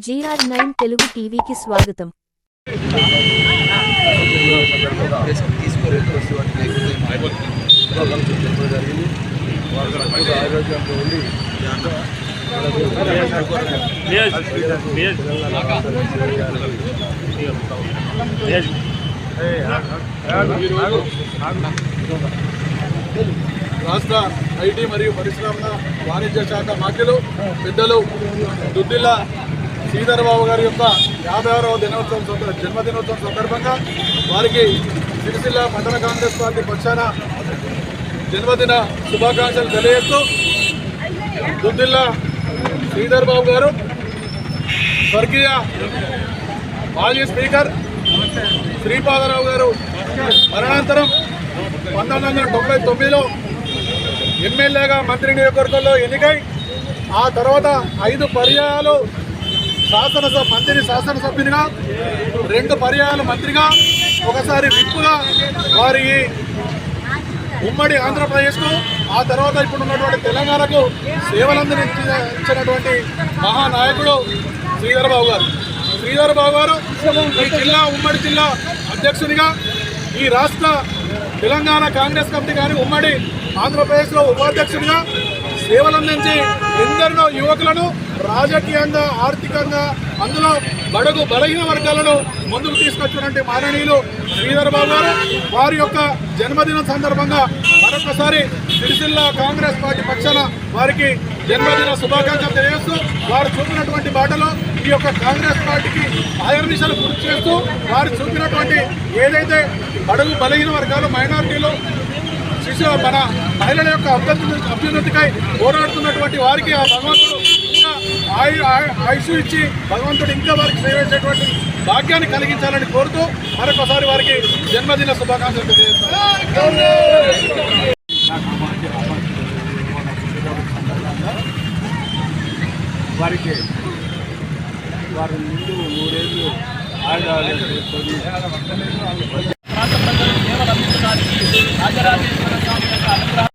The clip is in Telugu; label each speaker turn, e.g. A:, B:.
A: జీఆర్ నైన్ తెలుగు టీవీకి స్వాగతం.
B: రాష్ట్ర ఐటీ మరియు పరిశ్రమల వాణిజ్య శాఖ మాఖ్యలు పెద్దలు దుద్దిల్ల శ్రీధరబాబు గారి యొక్క యాభై ఆరవ దినోత్సవం సందర్భ జన్మదినోత్సవం సందర్భంగా వారికి సిరిసిల్ల మండల కాంగ్రెస్ పార్టీ పక్షాన జన్మదిన శుభాకాంక్షలు తెలియజేస్తూ దుద్దిల్లా శ్రీధర్ బాబు గారు స్వర్గీయ మాజీ స్పీకర్ శ్రీపాదరావు గారు మరణాంతరం పంతొమ్మిది వందల తొంభై తొమ్మిదిలో ఎమ్మెల్యేగా మంత్రి నియోజకవర్గంలో ఎన్నికై ఆ తర్వాత ఐదు పర్యాయాలు శాసనసభ మంత్రి శాసనసభ్యునిగా రెండు పర్యాయాల మంత్రిగా ఒకసారి విప్పుగా వారి ఉమ్మడి ఆంధ్రప్రదేశ్కు ఆ తర్వాత ఇప్పుడు ఉన్నటువంటి తెలంగాణకు సేవలందరించినటువంటి మహానాయకుడు శ్రీధరబాబు గారు. శ్రీధరబాబు గారు ఈ జిల్లా ఉమ్మడి జిల్లా అధ్యక్షునిగా ఈ రాష్ట్ర తెలంగాణ కాంగ్రెస్ కమిటీ కానీ ఉమ్మడి ఆంధ్రప్రదేశ్లో ఉపాధ్యక్షుడిగా సేవలందించి ఎందరినో యువకులను రాజకీయంగా ఆర్థికంగా అందులో బడుగు బలహీన వర్గాలను ముందుకు తీసుకొచ్చినటువంటి మాననీయులు శ్రీధర్ బాబు గారు. వారి యొక్క జన్మదినం సందర్భంగా మరొకసారి సిరిసిల్ల కాంగ్రెస్ పార్టీ పక్షాన వారికి జన్మదిన శుభాకాంక్షలు తెలియజేస్తూ వారు చూపినటువంటి బాటలో ఈ యొక్క కాంగ్రెస్ పార్టీకి ఆదర్శలు గుర్తు చేస్తూ వారు చూపినటువంటి ఏదైతే బడుగు బలహీన వర్గాలు మైనారిటీలు శిశు మన మహిళల యొక్క అభ్యున్నతి అభ్యున్నతికై పోరాడుతున్నటువంటి వారికి ఆ భగవంతుడు ఇంకా ఆయు ఆయుష్ ఇచ్చి భగవంతుడు ఇంకా వారికి సేవ చేసేటువంటి భాగ్యాన్ని కలిగించాలని కోరుతూ మరొకసారి వారికి జన్మదిన శుభాకాంక్షలు తెలియజేస్తాను
C: వారికి వారి ముందు నూరేళ్ళు ఆయుధాలు అమరనాథుడి రాజరాజేశ్వర స్వామి యొక్క అనుగ్రహం